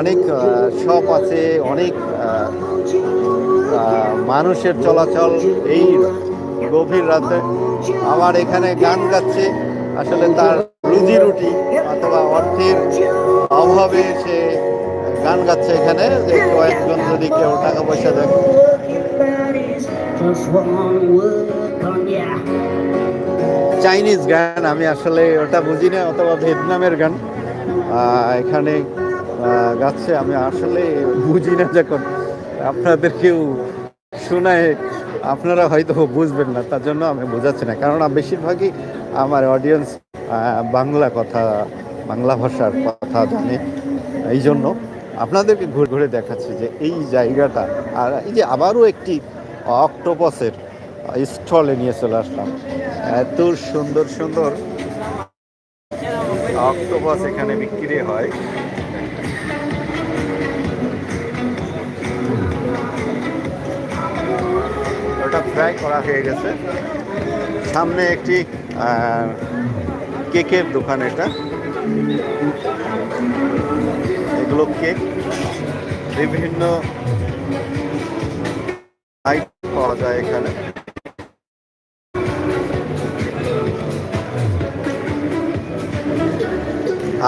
অনেক শপ আছে, অনেক মানুষের চলাচল এই গভীর রাতে। আবার এখানে গান গাচ্ছে, আসলে তার রুজি রুটি অথবা অর্থের অভাবে সে গান গাচ্ছে এখানে। যে কয়েকজন যদি কেউ টাকা পয়সা দেয়. চাইনিজ গান, আমি আসলে ওটা বুঝি না অথবা ভিয়েতনামের গান। এখানে গাচ্ছে, আমি আসলে বুঝি না যখন। আপনাদেরকেও শোনায়, আপনারা হয়তো বুঝবেন না, তার জন্য আমি বোঝাচ্ছি না। কারণ বেশিরভাগই আমার অডিয়েন্স বাংলা কথা, বাংলা ভাষার কথা জানে। এই জন্য আপনাদেরকে ঘুরে ঘুরে দেখাচ্ছি যে এই জায়গাটা, আর এই যে আবারও একটি অক্টোপাসের স্টলে নিয়ে চলে আসলাম। এত সুন্দর সুন্দর অক্টোপাস এখানে বিক্রি হয়। ওটা ফ্রাই করা হয়ে গেছে। সামনে একটি কেকের দোকান এটা। এগুলো কেক, বিভিন্ন আইটেম পাওয়া যায় এখানে।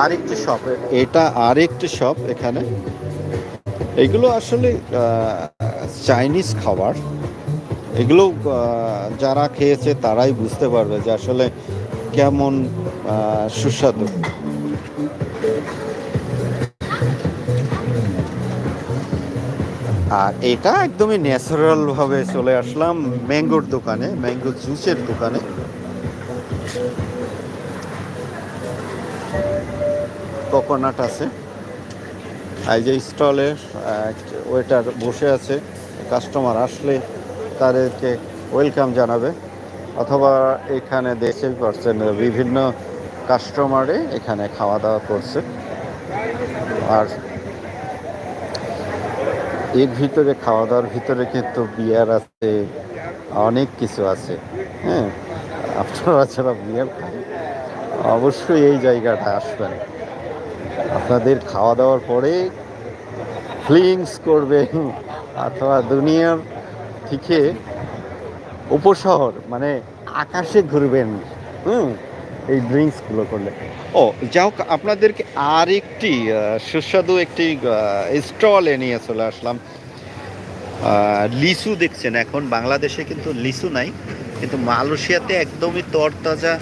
আরেকটি শপ এটা আরেকটি শপ এখানে। এগুলো আসলে চাইনিজ খাবার। এগুলো যারা খেয়েছে তারাই বুঝতে পারবে যে আসলে কেমন সুস্বাদু। আর এটা একদমই ন্যাচারাল ভাবে চলে আসলাম ম্যাঙ্গোর দোকানে, ম্যাঙ্গো জুসের দোকানে। কোকোনাট আছে। এই যে স্টলে ওয়েটার বসে আছে কাস্টমার আসলে তাদেরকে ওয়েলকাম জানাবে। অথবা এখানে দেখতেই পারছেন বিভিন্ন কাস্টমারে এখানে খাওয়া দাওয়া করছে। আর এর ভিতরে খাওয়া দাওয়ার ভিতরে কিন্তু বিয়ার আছে, অনেক কিছু আছে। হ্যাঁ আপনারা যারা বিয়ার খান, অবশ্যই এই জায়গাটা আসবেন। আপনাদের খাওয়া দাওয়ার পরে ফিলিংস করবে অথবা দুনিয়ার থেকে উপশহর মানে আকাশে ঘুরবেন, হুম? এই ড্রিঙ্কসগুলো করলে। ও যাও আপনাদেরকে আর একটি সুস্বাদু একটি স্টলে নিয়ে চলে আসলাম। লিচু দেখছেন এখন, বাংলাদেশে কিন্তু লিচু নাই, কিন্তু মালয়েশিয়াতে একদমই তরতাজা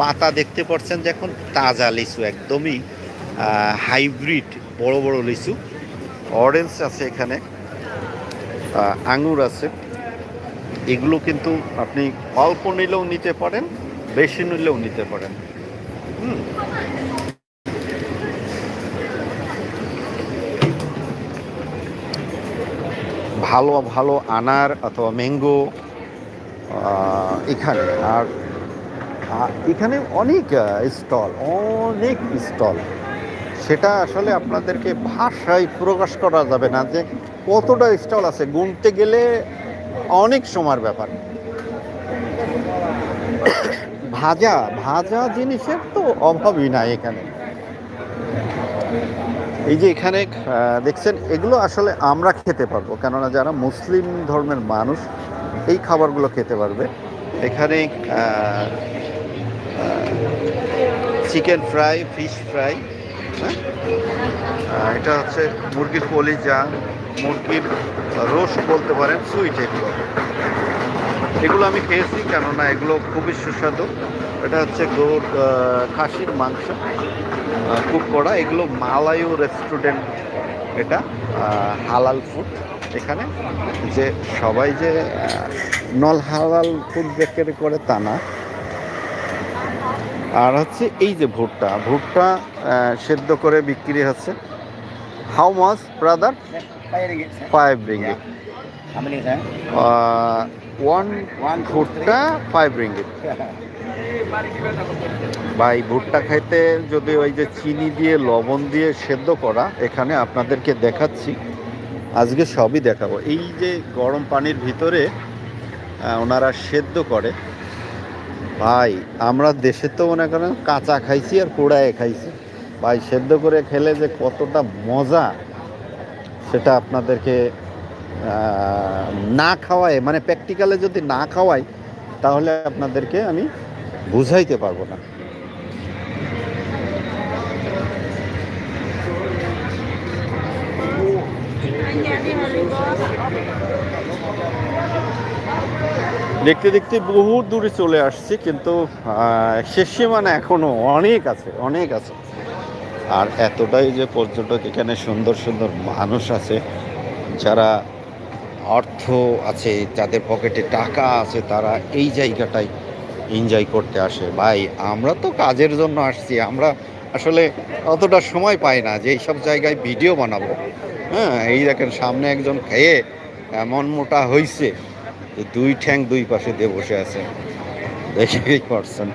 পাতা দেখতে পাচ্ছেন যে এখন তাজা লিচু, একদমই হাইব্রিড, বড় বড় লিচু। অরেঞ্জ আছে এখানে। আঙুর আছে। এগুলো কিন্তু আপনি অল্প নিলেও নিতে পারেন, বেশি নিলেও নিতে পারেন। ভালো ভালো আনার অথবা ম্যাঙ্গো এখানে। আর এখানে অনেক স্টল অনেক স্টল সেটা আসলে আপনাদেরকে ভাষায় প্রকাশ করা যাবে না যে কতটা স্টল আছে। গুনতে গেলে অনেক সময়ের ব্যাপার। ভাজা ভাজা জিনিসের তো অভাবই নাই এখানে। এই যে এখানে দেখছেন, এগুলো আসলে আমরা খেতে পারব। কেননা যারা মুসলিম ধর্মের মানুষ, এই খাবারগুলো খেতে পারবে। এখানে চিকেন ফ্রাই, ফিশ ফ্রাই হ্যাঁ? আহ, এটা হচ্ছে মুরগির কলিজা মুরগির রোস্ট বলতে পারেন সুইট এগুলো। এগুলো আমি খেয়েছি কেননা এগুলো খুবই সুস্বাদু। এটা হচ্ছে গরুর খাসির মাংস কুক করা এগুলো মালায়ু রেস্টুরেন্ট এটা হালাল ফুড এখানে। যে সবাই যে নল হালাল ফুড বেকারি করে তা না। আর হচ্ছে এই যে ভুট্টা ভুট্টা সেদ্ধ করে বিক্রি হচ্ছে। How much brother five sir? One one ভুট্টা ফাইভ রিঙ্গিট ভাই, ভুট্টা খাইতে যদি ওই যে চিনি দিয়ে, লবণ দিয়ে সেদ্ধ করা, এখানে আপনাদেরকে দেখাচ্ছি। আজকে সবই দেখাবো। এই যে গরম পানির ভিতরে ওনারা সেদ্ধ করে। ভাই, আমরা দেশে তো মনে করেন কাঁচা খাইছি আর পোড়ায় খাইছি। ভাই, সেদ্ধ করে খেলে যে কতটা মজা, সেটা আপনাদেরকে না খাওয়ায় মানে প্র্যাকটিক্যালে যদি না খাওয়াই তাহলে আপনাদেরকে আমি বুঝাইতে পারব না। দেখতে দেখতে বহু দূরে চলে আসছি, কিন্তু শেষ সীমানা এখনও অনেক আছে অনেক আছে। আর এতটাই যে পর্যটক এখানে সুন্দর সুন্দর মানুষ আছে, যারা অর্থ আছে, যাদের পকেটে টাকা আছে, তারা এই জায়গাটায় এনজয় করতে আসে। ভাই, আমরা তো কাজের জন্য আসছি, আমরা আসলে অতটা সময় পাই না যে এইসব জায়গায় ভিডিও বানাবো। হ্যাঁ এই দেখেন সামনে একজন খেয়ে এমন মোটা হইছে। যে দুই ঠ্যাং দুই পাশে দিয়ে বসে আছে। দেখেই পারছেন